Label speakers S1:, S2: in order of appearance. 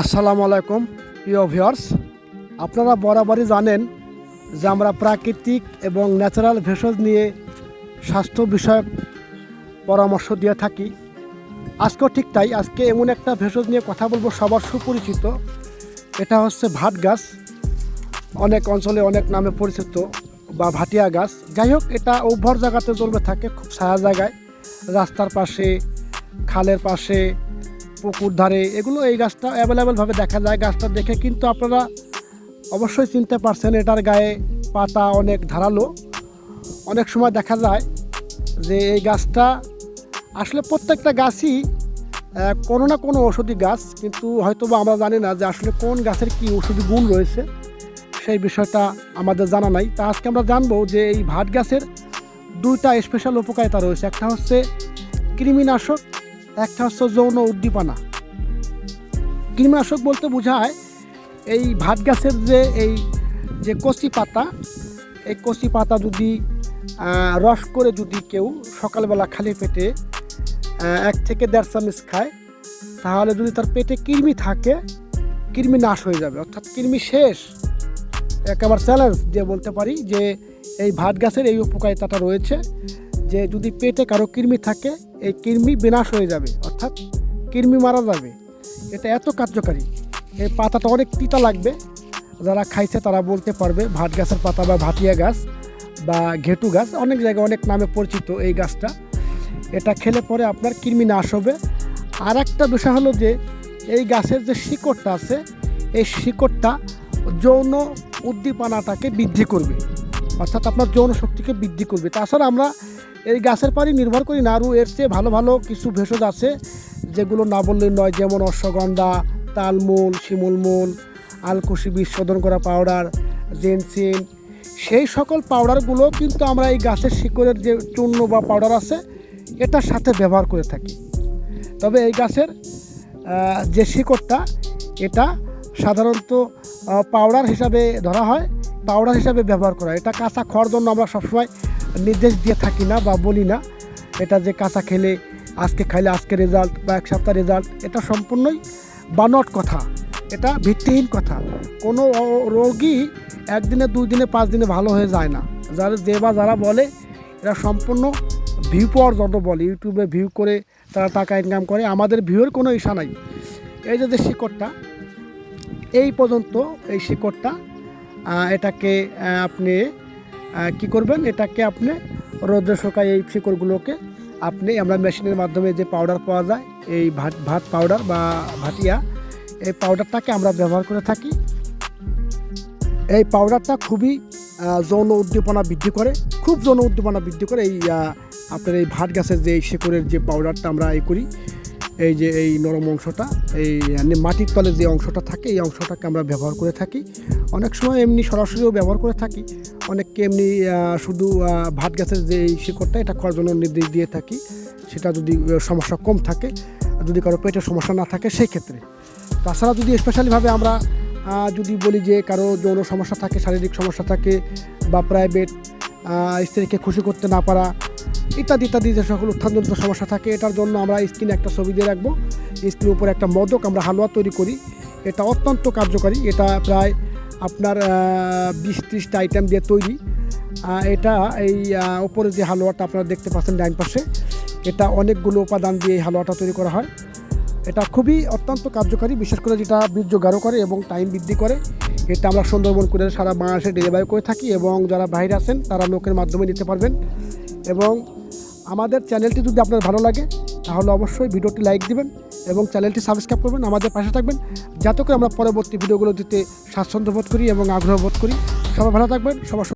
S1: আসসালামু আলাইকুম, প্রিয় ভিউয়ার্স। আপনারা বরাবরই জানেন যে আমরা প্রাকৃতিক এবং ন্যাচারাল ভেষজ নিয়ে স্বাস্থ্য বিষয়ক পরামর্শ দিয়ে থাকি। আজকেও ঠিক তাই, আজকে এমন একটা ভেষজ নিয়ে কথা বলব সবার সুপরিচিত। এটা হচ্ছে ভাট গাছ। অনেক অঞ্চলে অনেক নামে পরিচিত বা ভাটিয়া গাছ। যাই হোক, এটা উভর জায়গাতে জন্মে থাকে, খুব ছায়া জায়গায়। রাস্তার পাশে, খালের পাশে পুকুর ধারে, এগুলো এই গাছটা অ্যাভেলেবেলভাবে দেখা যায়। গাছটা দেখে কিন্তু আপনারা অবশ্যই চিনতে পারছেন এটার গায়ে পাতা অনেক ধারালো। অনেক সময় দেখা যায় যে এই গাছটা আসলে প্রত্যেকটা গাছই কোনো না কোনো ওষুধি গাছ, কিন্তু হয়তো বা আমরা জানি না যে আসলে কোন গাছের কি ওষুধি গুণ রয়েছে। সেই বিষয়টা আমাদের জানা নাই। তা আজকে আমরা জানব যে এই ভাট গাছের দুইটা স্পেশাল উপকারিতা রয়েছে। একটা হচ্ছে কৃমিনাশক একটা হচ্ছে যৌন উদ্দীপনা। কৃমিনাশক বলতে বোঝায় এই ভাত গাছের যে এই, যে কচি পাতা, এই কচি পাতা যদি রস করে যদি কেউ সকালবেলা খালি পেটে এক থেকে দেড় চামচ খায়, তাহলে যদি তার পেটে কৃমি থাকে, কৃমি নাশ হয়ে যাবে। অর্থাৎ কৃমি শেষ। একেবারে চ্যালেঞ্জ দিয়ে বলতে পারি যে এই ভাত গাছের এই উপকারিতাটা রয়েছে যে যদি পেটে কারও কৃমি থাকে এই কৃমি বিনাশ হয়ে যাবে, অর্থাৎ কৃমি মারা যাবে। এটা এত কার্যকারী। এই পাতাটা অনেক তিতা লাগবে। যারা খাইছে তারা বলতে পারবে ভাট গাছের পাতা বা ভাটিয়া গাছ বা ঘেটু গাছ, অনেক জায়গায় অনেক নামে পরিচিত এই গাছটা। এটা খেলে পরে আপনার কৃমি নাশ হবে। আর একটা বিষয় হলো যে, এই গাছের যে শিকড়টা আছে, এই শিকড়টা যৌন উদ্দীপনাটাকে বৃদ্ধি করবে। অর্থাৎ আপনার যৌন শক্তিকে বৃদ্ধি করবে। তাছাড়া আমরা এই গাছের পানি নির্ভর করি না এর চেয়ে ভালো ভালো কিছু ভেষজ আছে, যেগুলো না বললে নয়, যেমন অশ্বগন্ধা, তালমূল, শিমুলমূল, আলকুশি বিষ শোধন করা পাউডার, জেনসিন সেই সকল পাউডারগুলো কিন্তু আমরা এই গাছের শিকড়ের যে চূর্ণ বা পাউডার আছে, এটার সাথে ব্যবহার করে থাকি তবে এই গাছের যে শিকড়টা, এটা সাধারণত পাউডার হিসাবে ধরা হয়, পাউডার হিসাবে ব্যবহার করা। এটা কাঁচা খাওয়ার জন্য আমরা সবসময় নির্দেশ দিয়ে থাকি না বা বলি না। এটা যে কাঁচা খেলে আজকে খাইলে আজকে রেজাল্ট বা এক সপ্তাহ রেজাল্ট এটা সম্পূর্ণই বানট কথা। এটা ভিত্তিহীন কথা। কোনো রোগী একদিনে দুই দিনে পাঁচ দিনে ভালো হয়ে যায় না। যারা যে বা যারা বলে, এরা সম্পূর্ণ ভিউ পাওয়ার যত বলে ইউটিউবে ভিউ করে, তারা টাকা ইনকাম করে, আমাদের ভিউয়ের কোনো ইশা নাই। এই যে শিকড়টা, এই পর্যন্ত এই শিকড়টা এটাকে আপনি কি করবেন? এটাকে আপনি রোদ্রে শুকায় এই শিকড়গুলোকে আপনি, আমরা মেশিনের মাধ্যমে যে পাউডার পাওয়া যায়, এই ভাত ভাত পাউডার বা ভাটিয়া, এই পাউডারটাকে আমরা ব্যবহার করে থাকি। এই পাউডারটা খুবই যৌন উদ্দীপনা বৃদ্ধি করে, খুব যৌন উদ্দীপনা বৃদ্ধি করে এই আপনার এই ভাত গাছের যে শেকড়ের যে পাউডারটা আমরা এই করি এই যে এই নরম অংশটা, এই মানে মাটির তলে যে অংশটা থাকে, এই অংশটাকে আমরা ব্যবহার করে থাকি। অনেক সময় এমনি সরাসরিও ব্যবহার করে থাকি। অনেককে এমনি শুধু ভাত গাছের যে শিকড়টা, এটা খাওয়ার জন্য নির্দেশ দিয়ে থাকি। সেটা যদি সমস্যা কম থাকে, যদি কারও পেটের সমস্যা না থাকে সেই ক্ষেত্রে তাছাড়া যদি স্পেশালিভাবে আমরা যদি বলি যে কারও যৌন সমস্যা থাকে, শারীরিক সমস্যা থাকে বা প্রাইভেট স্ত্রীকে খুশি করতে না পারা ইত্যাদি ইত্যাদি যে সকল উত্থানজনিত সমস্যা থাকে, এটার জন্য আমরা স্ক্রিনে একটা ছবি দিয়ে রাখব। স্ক্রিনের উপরে একটা মদক আমরা হালুয়া তৈরি করি। এটা অত্যন্ত কার্যকারী। এটা প্রায় আপনার বিশ ত্রিশটা আইটেম দিয়ে তৈরি। এটা এই উপরে যে হালুয়াটা আপনারা দেখতে পাচ্ছেন ডাইন পাশে, এটা অনেকগুলো উপাদান দিয়ে এই হালুয়াটা তৈরি করা হয়। এটা খুবই অত্যন্ত কার্যকারী, বিশেষ করে যেটা বীর্য গাঢ় করে এবং টাইম বৃদ্ধি করে। এটা আমরা সুন্দরবন করে সারা বাংলাদেশে ডেলিভারি করে থাকি এবং যারা বাইরে আছেন, তারা লোকের মাধ্যমে নিতে পারবেন। এবং আমাদের চ্যানেলটি যদি আপনার ভালো লাগে, তাহলে অবশ্যই ভিডিওটি লাইক দিবেন এবং চ্যানেলটি সাবস্ক্রাইব করবেন, আমাদের পাশে থাকবেন। যাতে করে আমরা পরবর্তী ভিডিওগুলো দিতে স্বাচ্ছন্দ্য বোধ করি এবং আগ্রহ বোধ করি। সবাই ভালো থাকবেন, সবার